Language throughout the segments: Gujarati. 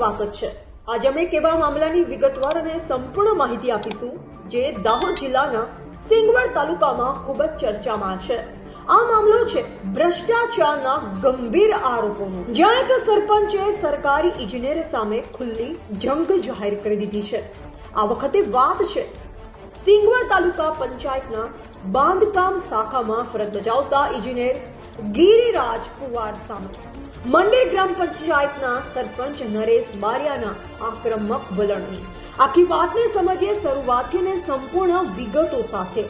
જ છે. આજે અમે કેવા મામલાની વિગતવાર અને સંપૂર્ણ માહિતી આપીશું, જે દાહોદ જિલ્લાના સિંગવડ તાલુકામાં ખૂબ જ ચર્ચામાં છે. આ મામલો છે ભ્રષ્ટાચારના ગંભીર આરોપોનો. જ્યાં એક સરપંચે સરકારી ઇજનેર સામે ખુલ્લી જંગ જાહેર કરી દીધી છે. આ વખતે વાત છે સિંગવડ તાલુકા પંચાયતના બાંધકામ શાખામાં ફરજ બજાવતા ઇજનેર ગિરિરાજ કુવાર સામે. મંડેર ગ્રામ પંચાયતના સરપંચ નરેશ બારિયાના આક્રમક વલણની. આખી વાતને સમજીએ શરૂઆતથી અને સંપૂર્ણ વિગતો સાથે.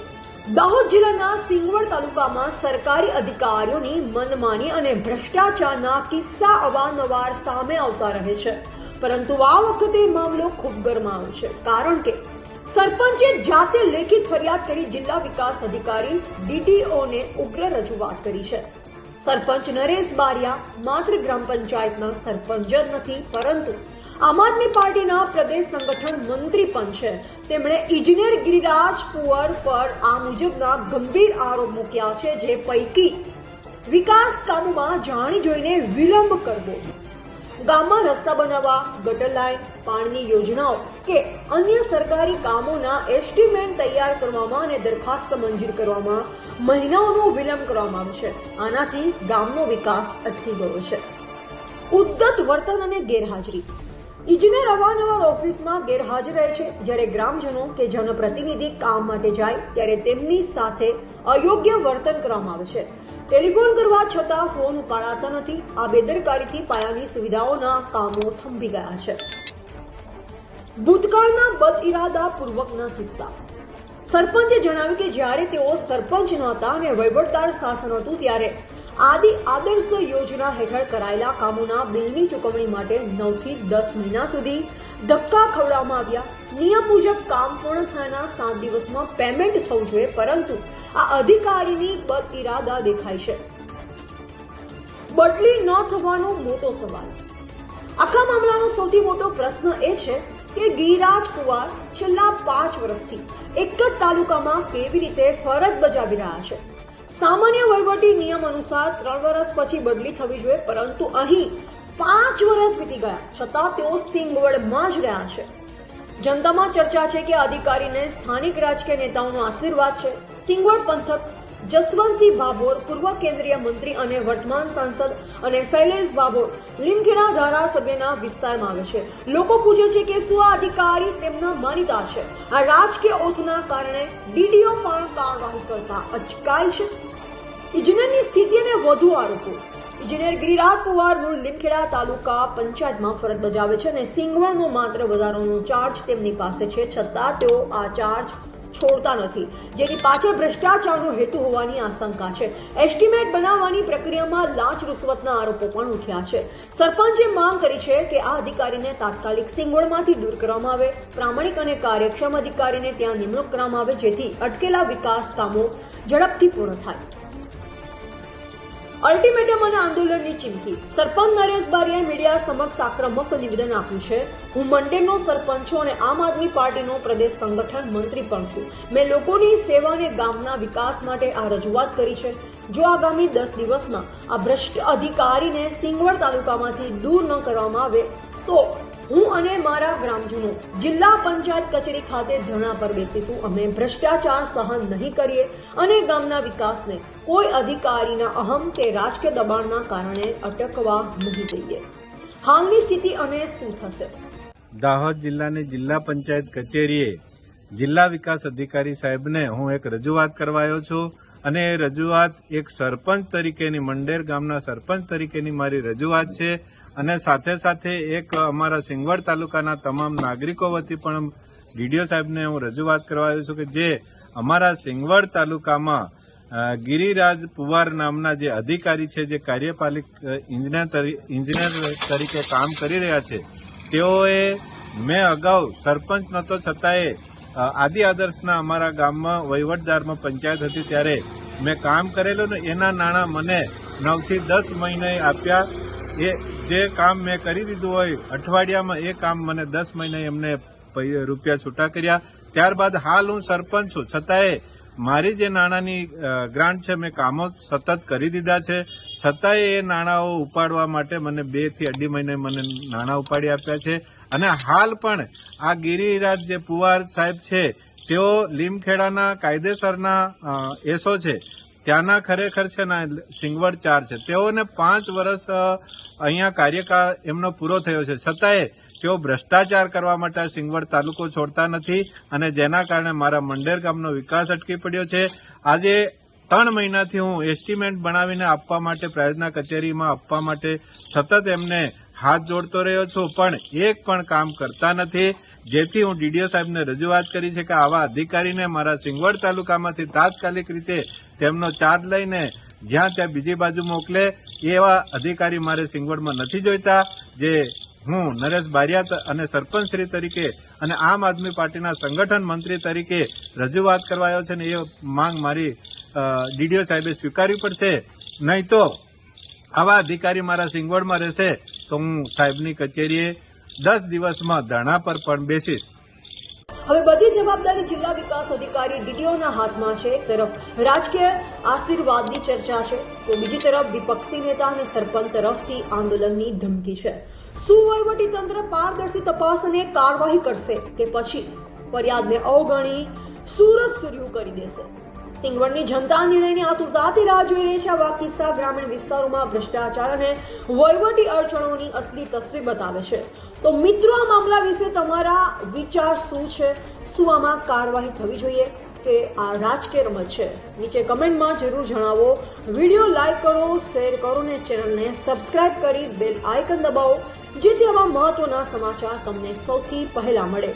દાહોદ જિલ્લાના સિંગવડ તાલુકામાં સરકારી અધિકારીઓની મનમાની અને ભ્રષ્ટાચારના કિસ્સા અવારનવાર સામે આવતા રહે છે. પરંતુ આ વખતે મામલો ખૂબ ગરમાયો છે, કારણ કે સરપંચે જાતે લેખિત ફરિયાદ કરી જિલ્લા વિકાસ અધિકારી ડીડીઓને ઉગ્ર રજૂઆત કરી છે. સરપંચ નરેશ બારિયા માત્ર ગ્રામ પંચાયતના સરપંચ જ નથી, પરંતુ આમ આદમી પાર્ટીના પ્રદેશ સંગઠન મંત્રી પણ છે. તેમણે ઇજનેર ગિરિરાજ કુંવર પર આ મુજબના ગંભીર આરોપ મૂક્યા છે, જે પૈકી વિકાસ કામોમાં જાણી જોઈને વિલંબ કરવો. ગામમાં રસ્તા બનાવવા, ગટર લાઈન પાણીની યોજનાઓ કે અન્ય સરકારી કામોના એસ્ટિમેટ તૈયાર કરવામાં અને દરખાસ્ત મંજૂર કરવામાં મહિનાઓનો વિલંબ કરવામાં આવે છે. આનાથી ગામનો વિકાસ અટકી ગયો છે. ઉદ્ધત વર્તન અને ગેરહાજરી. ઇજનેર અવારનવાર ઓફિસમાં ગેરહાજર રહે છે. જ્યારે ગ્રામજનો કે જનપ્રતિનિધિ કામ માટે જાય, ત્યારે તેમની સાથે અયોગ્ય વર્તન કરવામાં આવે છે. ટેલિફોન કરવા છતાં ફોન ઉપાડાતા નથી. આ બેદરકારીથી પાયાની સુવિધાઓના કામો થંભી ગયા છે. ભૂતકાળના બદ ઇરાદા પૂર્વકના કિસ્સા. સરપંચે જણાવ્યું કે જ્યારે તેઓ સરપંચ નહોતા અને વહીવટદાર શાસન હતું, ત્યારે આદિ આદર્શ યોજના હેઠળ કરાયેલા કામોના બિલની ચૂકવણી માટે નવથી દસ મહિના સુધી ધક્કા ખવડાવવામાં આવ્યા. નિયમ મુજબ કામ પૂર્ણ થયાના સાત દિવસમાં પેમેન્ટ થવું જોઈએ, પરંતુ આ અધિકારીની બદ ઇરાદા દેખાય છે. બદલી ન થવાનો મોટો સવાલ. આખા મામલાનો સૌથી મોટો પ્રશ્ન એ છે કે ગિરિરાજ કુવાર છેલ્લા પાંચ વર્ષથી એક જ તાલુકામાં કેવી રીતે ફરજ બજાવી રહ્યા છે? સામાન્ય વહીવટી નિયમ અનુસાર ત્રણ વર્ષ પછી બદલી થવી જોઈએ, પરંતુ અહીં પાંચ વર્ષ વીતી ગયા, છતાં તેઓ સિંગવડમાં જ રહ્યા છે. જનતામાં ચર્ચા છે કે અધિકારીને સ્થાનિક રાજકીય નેતાઓનો આશીર્વાદ છે. સિંગવડ પંથક જસવંતસિંહ બાબોર પૂર્વ કેન્દ્રીય મંત્રી અને વર્તમાન સાંસદ અને શૈલેષ બાબોર લીમખેડા ધારાસભ્યના વિસ્તારમાં આવે છે. લોકો પૂછે છે કે શું આ અધિકારી તેમના માનીતા છે? આ રાજકીય ઓથના કારણે ડીડીઓ પણ કાર્યવાહી કરતા અચકાય છે? ઇજનેરની સ્થિતિ અને વધુ આરોપો. ઇજનેર ગિરિરાજ કુવાર મૂળ લીમખેડા તાલુકા પંચાયતમાં ફરજ બજાવે છે અને સિંગવણનો માત્ર વધારાનો ચાર્જ તેમની પાસે છે. છતાં તેઓ આ ચાર્જ છોડતા નથી. જેની પાછળ ભ્રષ્ટાચારનો હેતુ હોવાની આશંકા છે. એસ્ટિમેટ બનાવવાની પ્રક્રિયામાં લાંચ રૂશ્વતના આરોપો પણ ઉઠ્યા છે. સરપંચે માંગ કરી છે કે આ અધિકારીને તાત્કાલિક સિંગોળમાંથી દૂર કરવામાં આવે. પ્રામાણિક અને કાર્યક્ષમ અધિકારીને ત્યાં નિમણૂક કરવામાં આવે, જેથી અટકેલા વિકાસ કામો ઝડપથી પૂર્ણ થાય. અલ્ટિમેટમ અને આંદોલનની ચીમકી. સરપંચ નરેશ બારિયાએ મીડિયા સમક્ષ આક્રમક નિવેદન આપ્યું છે. હું મંડેરનો સરપંચ છું અને આમ આદમી પાર્ટીનો પ્રદેશ સંગઠન મંત્રી પણ છું. મેં લોકોની સેવા અને ગામના વિકાસ માટે આ રજૂઆત કરી છે. જો આગામી દસ દિવસમાં આ ભ્રષ્ટ અધિકારીને સિંગવડ તાલુકામાંથી દૂર ન કરવામાં આવે તો હું અને મારા ગ્રામજનો જિલ્લા પંચાયત કચેરી ખાતે ધરણા પર બેસીશું. અમે ભ્રષ્ટાચાર સહન નહીં કરીએ અને ગામના વિકાસને કોઈ અધિકારીના અહમ કે રાજકીય દબાણના કારણે અટકવા નહીં દઈએ. હાલની સ્થિતિ અને શું થશે? દાહોદ જિલ્લાની જિલ્લા પંચાયત કચેરીએ જિલ્લા વિકાસ અધિકારી સાહેબને હું એક રજૂઆત કરવાયો છું અને એ રજૂઆત એક સરપંચ તરીકેની મંડેર ગામના સરપંચ તરીકેની મારી રજૂઆત છે. અને સાથે સાથે એક અમારા સિંગવડ તાલુકાના તમામ નાગરિકો વતી પણ ડીડીઓ સાહેબને હું રજૂઆત કરવાયો છું કે જે અમારા સિંગવડ તાલુકામાં ગિરિરાજ પુવાર નામના જે અધિકારી છે, જે કાર્યપાલિક ઇજનેર ઇજનેર તરીકે કામ કરી રહ્યા છે, તેઓએ મેં અગાઉ સરપંચ નહોતો છતાંય આદિ આદર્શના અમારા ગામમાં વહીવટદારમાં પંચાયત હતી ત્યારે મેં કામ કરેલું ને એના નાણાં મને નવથી દસ મહિને આપ્યા. એ જે કામ મેં કરી દીધું હોય, અઠવાડિયામાં એ કામ મને દસ મહિને એમને રૂપિયા છૂટા કર્યા. ત્યારબાદ હાલ હું સરપંચ છું. છતાંય મારી જે નાણાંની ગ્રાન્ટ છે, મેં કામો સતત કરી દીધા છે. છતાંય એ નાણાંઓ ઉપાડવા માટે મને બેથી અઢી મહિને મને નાણાં ઉપાડી આપ્યા છે. અને હાલ પણ આ ગિરિરાજ જે પુવાર સાહેબ છે, તેઓ લીમખેડાના કાયદેસરના એસો છે. ત્યાંના ખરેખર છે ને સિંગવડ ચાર છે. તેઓને પાંચ વર્ષ અહીંયા કાર્યકાળ એમનો પૂરો થયો છે. છતાંય તેઓ ભ્રષ્ટાચાર કરવા માટે સિંગવડ તાલુકો છોડતા નથી અને જેના કારણે મારા મંડેર ગામનો વિકાસ અટકી પડ્યો છે. આજે ત્રણ મહિનાથી હું એસ્ટિમેટ બનાવીને આપવા માટે પ્રાયોજના કચેરીમાં આપવા માટે સતત એમને હાથ જોડતો રહ્યો છું, પણ એક પણ કામ કરતા નથી. જેથી હું ડીડીઓ સાહેબને રજૂઆત કરી છે કે આવા અધિકારીને મારા સિંગવડ તાલુકામાંથી તાત્કાલિક રીતે તેમનો ચાર્જ લઈને જ્યાં ત્યાં બીજી બાજુ મોકલે, એવા અધિકારી મારે સિંગવડમાં નથી જોઈતા, જે હું નરેશ બારિયા અને સરપંચશ્રી તરીકે અને આમ આદમી પાર્ટીના સંગઠન મંત્રી તરીકે રજૂઆત કરવા આવ્યો છે ને એ માંગ મારી ડીડીઓ સાહેબે સ્વીકારવી પડશે. નહીં તો આવા અધિકારી મારા સિંગવડમાં રહેશે તો હું સાહેબની કચેરીએ દસ દિવસમાં ધરણા પર પણ બેસીશ. હવે બધી જવાબદારી જિલ્લા વિકાસ અધિકારી ડીડીઓના હાથમાં છે. એક તરફ રાજકીય આશીર્વાદની ચર્ચા છે, તો બીજી તરફ વિપક્ષી નેતા અને સરપંચ તરફથી આંદોલનની ધમકી છે. શું વહીવટી તંત્ર પારદર્શી તપાસ અને કાર્યવાહી કરશે કે પછી ફરિયાદને અવગણી સુરત સુર્યું કરી દેશે? સિંગવડની જનતા નિર્ણયની આતુરતાથી રાહ જોઈ રહી છે. આવા કિસ્સા ગ્રામીણ વિસ્તારોમાં ભ્રષ્ટાચાર અને વહીવટી અડચણોની અસલી તસવીર બતાવે છે. તો મિત્રો, આ મામલા વિશે તમારા વિચાર શું છે? શું આમાં કાર્યવાહી થવી જોઈએ કે આ રાજકીય રમત છે? નીચે કમેન્ટમાં જરૂર જણાવો. વીડિયો લાઈક કરો, શેર કરો અને ચેનલને સબસ્ક્રાઇબ કરી બેલ આઇકન દબાવો, જેથી આવા મહત્વના સમાચાર તમને સૌથી પહેલા મળે.